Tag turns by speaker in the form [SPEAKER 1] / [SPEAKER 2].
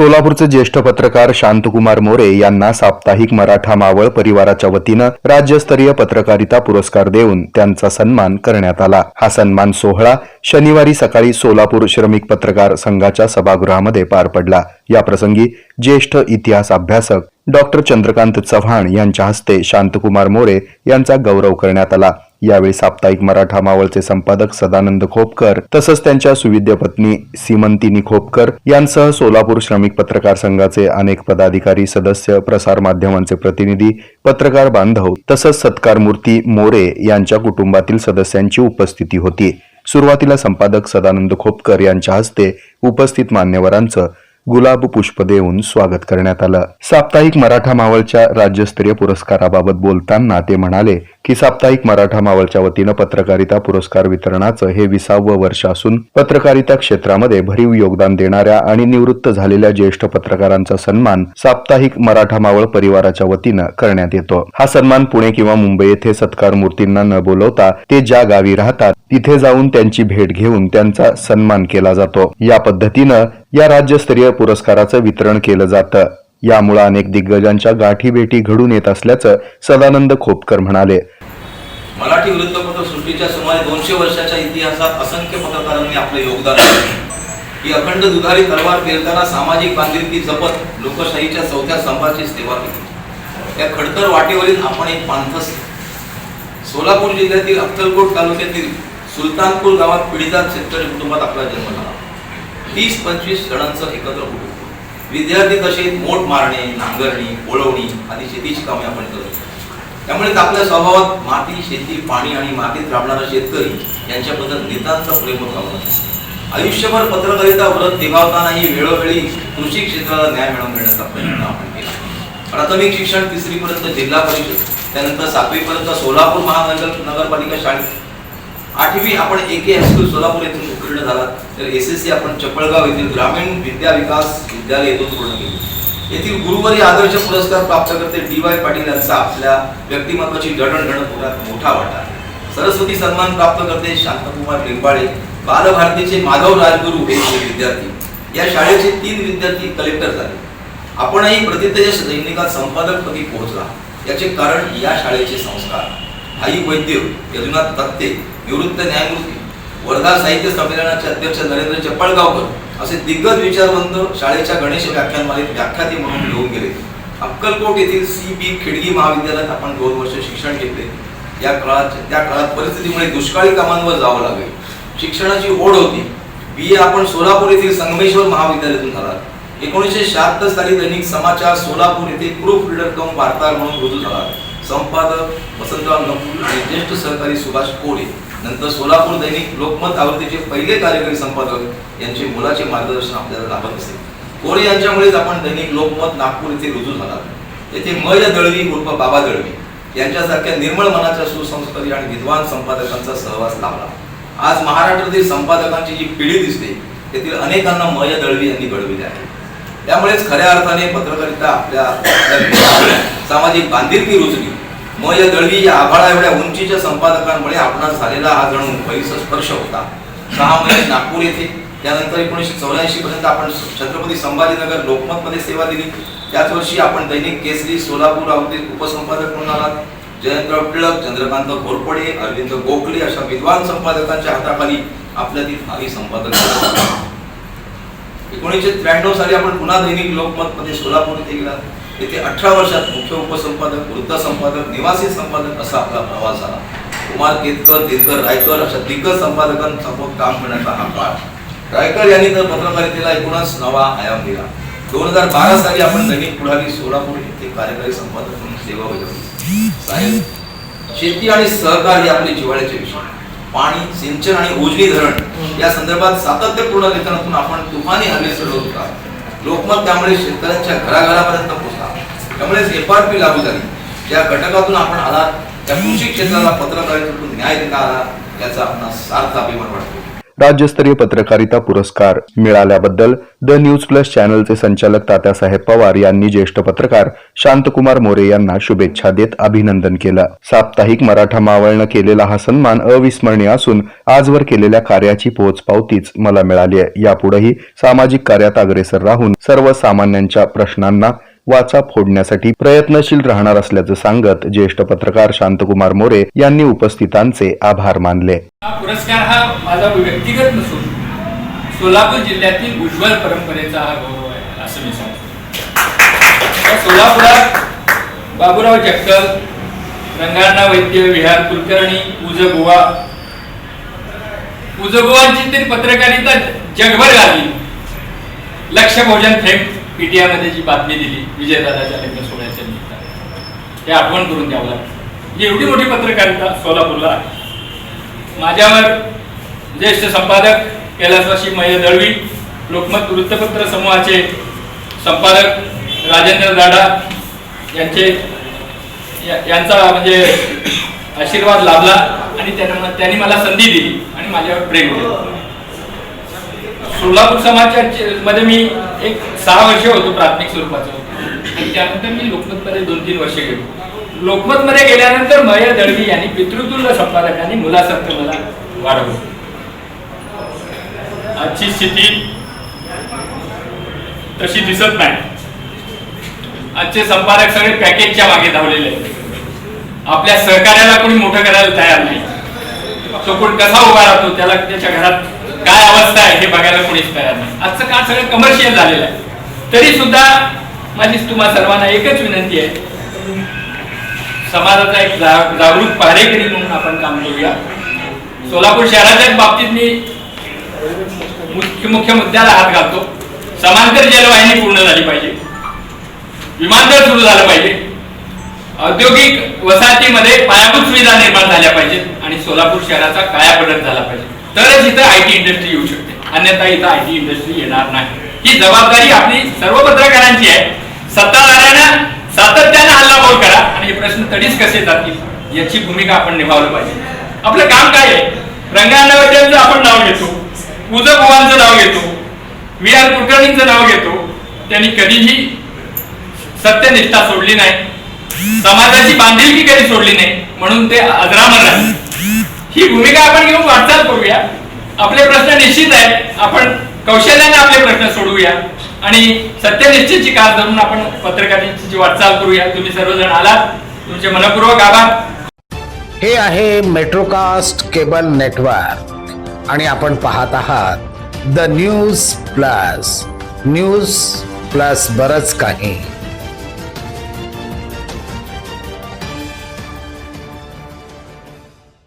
[SPEAKER 1] सोलापूरचे ज्येष्ठ पत्रकार शांतकुमार मोरे यांना साप्ताहिक मराठा मावळ परिवाराच्या वतीनं राज्यस्तरीय पत्रकारिता पुरस्कार देऊन त्यांचा सन्मान करण्यात आला. हा सन्मान सोहळा शनिवारी सकाळी सोलापूर श्रमिक पत्रकार संघाच्या सभागृहामध्ये पार पडला. याप्रसंगी ज्येष्ठ इतिहास अभ्यासक डॉक्टर चंद्रकांत चव्हाण यांच्या हस्ते शांतकुमार मोरे यांचा गौरव करण्यात आला. यावेळी साप्ताहिक मराठा मावळचे संपादक सदानंद खोपकर तसंच त्यांच्या सुविद्य पत्नी सीमंतिनी खोपकर यांसह सोलापूर श्रमिक पत्रकार संघाचे अनेक पदाधिकारी सदस्य प्रसार माध्यमांचे प्रतिनिधी पत्रकार बांधव तसंच सत्कार मूर्ती मोरे यांच्या कुटुंबातील सदस्यांची उपस्थिती होती. सुरुवातीला संपादक सदानंद खोपकर यांच्या हस्ते उपस्थित मान्यवरांचं गुलाब पुष्प देऊन स्वागत करण्यात आलं. साप्ताहिक मराठा मावळच्या राज्यस्तरीय पुरस्काराबाबत बोलताना ते म्हणाले की साप्ताहिक मराठा मावळच्या वतीनं पत्रकारिता पुरस्कार वितरणाचं हे विसावं वर्ष असून पत्रकारिता क्षेत्रामध्ये भरीव योगदान देणाऱ्या आणि निवृत्त झालेल्या ज्येष्ठ पत्रकारांचा सन्मान साप्ताहिक मराठा मावळ परिवाराच्या वतीनं करण्यात येतो. हा सन्मान पुणे किंवा मुंबई येथे सत्कार मूर्तींना न बोलवता ते ज्या गावी राहतात तिथे जाऊन त्यांची भेट घेऊन त्यांचा सन्मान केला जातो. या पद्धतीनं या राज्यस्तरीय पुरस्काराचं वितरण केलं जातं. यामुळे अनेक दिग्गजांच्या गाठीभेटी घडून येत असल्याचं सदानंद खोपकर म्हणाले.
[SPEAKER 2] मराठी वृत्तपत्र सृष्टीच्या सुमारे दोनशे वर्षाच्या इतिहासात असंख्य पत्रकारांनी आपलं योगदान दिले. ही अखंड दुधारी तलवार पेरताना सामाजिक बांधिलकी जपत लोकशाहीच्या चौथ्या स्तंभाची सेवा केली. या खडतर वाटेवरील आपण एक पांथस सोलापूर जिल्ह्यातील अक्कलकोट तालुक्यातील सुलतानपूर गावात पीडितात शेतकरी कुटुंबात आपला जन्म झाला. तीस पंचवीस जणांचं एकत्र कुटुंब. विद्यार्थी दशेत मोठ मारणे नांगरणी पोळवणी आदी शेतीची कामे आपण करतो त्यामुळे आपल्या स्वभावात माती शेती पाणी आणि मातीत राबणारा शेतकरी यांच्याबद्दल नेतांचा प्रेम भावना आयुष्यभर पत्रकारिता व्रत निभावतानाही वेळोवेळी कृषी क्षेत्राला न्याय मिळवून देण्याचा प्रयत्न आपण केला. प्राथमिक शिक्षण तिसरी पर्यंत जिल्हा परिषद त्यानंतर सातवी पर्यंत सोलापूर महानगर नगरपालिका शाळेत आठवी आपण एके हायस्कूल सोलापूर येथून पूर्ण झाला तर एस एस सी आपण चपळगाव येथील ग्रामीण विद्या विकास विद्यालय येथून पूर्ण केली. येथील गुरुवारी आदर्श पुरस्कार प्राप्त करते डी वाय पाटील यांचा आपल्या व्यक्तिमत्वाची जडणघडण होण्यात मोठा वाटा सरस्वती सन्मान प्राप्त करते शांतकुमार लिंबाळे बालभारतीचे माधव राजगुरू हे विद्यार्थी. या शाळेचे तीन विद्यार्थी कलेक्टर झाले. आपणही प्रतितेजस दैनिकात संपादकपदी पोहोचला. याचे कारण या शाळेचे संस्कार. आई वैद्य यदुनाथ तत्ते निवृत्त न्यायमूर्ती वर्धा साहित्य संमेलनाचे अध्यक्ष नरेंद्र चप्पळगावकर असे दिग्गज विचारवंत शाळेच्या गणेश व्याख्यानमालेत व्याख्याते म्हणून घेऊन गेले. अक्कलकोट येथील सी बी खिडगी महाविद्यालयात आपण दोन वर्ष शिक्षण घेतले. या काळात त्या काळात परिस्थितीमुळे दुष्काळी कामांवर जावं लागले. शिक्षणाची ओढ होती. बी ए आपण सोलापूर येथील संगमेश्वर महाविद्यालयातून झाला एकोणीसशे शहात्तर साली दैनिक समाचार सोलापूर येथे प्रूफ रिडर कम वार्ताहर म्हणून रुजू झाला. संपादक वसंतराव नपूर आणि ज्येष्ठ सहकारी सुभाष कोरे नंतर सोलापूर दैनिक लोकमत आवृत्तीचे पहिले कार्यकारी संपादक यांचे मुलाचे मार्गदर्शन आपल्याला लाभत असेल कोळे यांच्यामुळेच आपण दैनिक लोकमत नागपूर येथे रुजू झाला येथे मय दळवी उर्फ बाबा दळवी यांच्यासारख्या निर्मळ मनाच्या सुसंस्कारी आणि विद्वान संपादकांचा सहवास लाभला. आज महाराष्ट्रातील संपादकांची जी पिढी दिसते तेथील अनेकांना मय दळवी यांनी घडविले आहे. त्यामुळेच खऱ्या अर्थाने पत्रकारिता आपल्या आपल्या सामाजिक बांधिलकी रुजली. मय दळवी या आभाळा एवढ्या उंचीच्या संपादकांमुळे आपणास झालेला हा जणू पैसा स्पर्श होता. सहा महिने नागपूर येथे त्यानंतर एकोणीसशे चौऱ्याऐंशी पर्यंत आपण छत्रपती संभाजीनगर लोकमत मध्ये सेवा दिली. त्याच वर्षी आपण दैनिक केसरी सोलापूर आवृत्तीत उपसंपादक म्हणून आलात. जयंतराव टिळक चंद्रकांत घोरपडे अरविंद गोखले अशा विद्वान संपादकांच्या हाताखाली आपल्यातील भावी संपादक एकोणीसशे त्र्याण्णव साली आपण पुन्हा दैनिक लोकमत मध्ये सोलापूर येथे गेला येथे अठरा वर्षात मुख्य उपसंपादक वृद्ध संपादक निवासी संपादक असा आपला प्रवास झाला. कुमार केतकर दिनकर रायकर अशा दिग्गज संपादकांसोबत काम करण्याचा हा काळ. रायकर यांनी तर पत्रकारितेला एकूणच नवा आयाम दिला. दोन हजार बारा साली आपण नवीन पुढारी सोलापूर येथे कार्यकारी संपादक म्हणून सेवा बजावली साहेब शेती आणि सहकार हे आपले जिव्हाळ्याचे विषय पाणी सिंचन आणि उजनी धरण या संदर्भात सातत्यपूर्ण लेखनातून आपण तुफानी हल्ले चढवत होता लोकमत त्यामुळे शेतकऱ्यांच्या घराघरापर्यंत पोहोचला. त्यामुळेच एफ आर पी लागू झाली. ज्या घटकातून आपण आलात त्या कृषी क्षेत्राला पत्रकारितेतून न्याय देता आला याचा आपण सार्थ अभिमान वाटतो.
[SPEAKER 1] राज्यस्तरीय पत्रकारिता पुरस्कार मिळाल्याबद्दल द न्यूज प्लस चॅनलचे संचालक तात्यासाहेब पवार यांनी ज्येष्ठ पत्रकार शांतकुमार मोरे यांना शुभेच्छा देत अभिनंदन केलं. साप्ताहिक मराठा मावळनं केलेला हा सन्मान अविस्मरणीय असून आजवर केलेल्या कार्याची पोहोचपावतीच मला मिळाली आहे. यापुढेही सामाजिक कार्यात अग्रेसर राहून सर्वसामान्यांच्या प्रश्नांना वाचा फोडण्यासाठी प्रयत्नशील राहणार असल्याचं सांगत ज्येष्ठ पत्रकार शांतकुमार मोरे यांनी उपस्थितांचे आभार मानले.
[SPEAKER 3] हा पुरस्कार हा माझा व्यक्तिगत नसून सोलापूर जिल्ह्यातील उज्ज्वल परंपरेचा हा गौरव आहे असं मी सांगतो. सोलापुरात बाबूराव जक्कल रंगाण्णा वैद्य विहार कुलकर्णी पूज गोवा. पूज गोवांची तरी पत्रकारिता जगभर झाली लक्ष भोजन फेम पीटीआयमध्ये जी बातमी दिली विजयदादाच्या लग्न सोहळ्याच्या निमित्ताने. ते आठवण करून द्यावं लागतं. एवढी मोठी पत्रकारिता सोलापूरला आहे. माझ्यावर ज्येष्ठ संपादक कैलासवासी मय दळवी लोकमत वृत्तपत्र समूहाचे संपादक राजेंद्र दाडा यांचे या- यांचा म्हणजे आशीर्वाद लाभला आणि त्यांना त्यांनी मला संधी दिली आणि माझ्यावर प्रेम केलं. सोलापूर समाजाच्या मध्ये मी एक सहा वर्ष होतो प्राथमिक स्वरूपाचं. आणि त्यानंतर मी लोकमतमध्ये दोन तीन वर्ष गेलो. लोकमतमध्ये गेल्यानंतर मय दळवी यांनी पितृतुल्य संपादकांनी मुलासारखं मला वाढवलं. आजची स्थिती तशी दिसत नाही. आजचे संपादक सगळे पॅकेजच्या मागे धावलेले आहेत. आपल्या सहकार्याला कोणी मोठं करायला तयार नाही. तो कोण कसा उभा राहतो त्याला त्याच्या घरात काय अवस्था आहे हे बघायला कोणीच तयार नाही. आजचं काळ सगळं कमर्शियल झालेलं आहे? तरी सुद्धा माझी तुम्हा सर्वांना एकच विनंती आहे. समाजाचा एक जागरूक पहारेकरी म्हणून आपण काम करूया. सोलापूर शहराच्या बाबतीत मी मुख्य मुख्य मुद्द्याला हात घालतो. समांतर जलवाहिनी पूर्ण झाली पाहिजे. विमानतळ सुरू झालं पाहिजे. औद्योगिक वसाहतीमध्ये पायाभूत सुविधा निर्माण झाल्या पाहिजेत. आणि सोलापूर शहराचा कायापलट झाला पाहिजे. तरच इथं आय टी इंडस्ट्री येऊ शकते. अन्यथा इथं आय टी इंडस्ट्री येणार नाही. ही जबाबदारी आपली सर्व पत्रकारांची आहे. सत्ताधाऱ्यांना सातत्याने हल्लाबोल करा आणि हे प्रश्न तडीच कसे जातील याची भूमिका आपण निभावलं पाहिजे. आपलं काम काय आहे? रंगांनावरचं आपण नाव घेतो. पूजक नाव घेतो. व्ही आर कुलकर्णींचं नाव घेतो. त्यांनी कधीही सत्यनिष्ठा सोडली नाही. समाजाची बांधिलकी कधी सोडली नाही. म्हणून ते अजरामर राहिले आपण घेऊन वाटचाल करूया. आपले प्रश्न निश्चित आहेत. आपण कौशल्याने आपले प्रश्न सोडवूया. आणि सत्यनिष्ठेची कार धरून आपण पत्रकारांची वाटचाल करूया. तुम्ही सर्वजण आलात. तुमचे मनपूर्वक आभार.
[SPEAKER 4] हे आहे मेट्रोकास्ट केबल नेटवर्क आणि आपण पाहत आहात the news plus news plus बरच काही.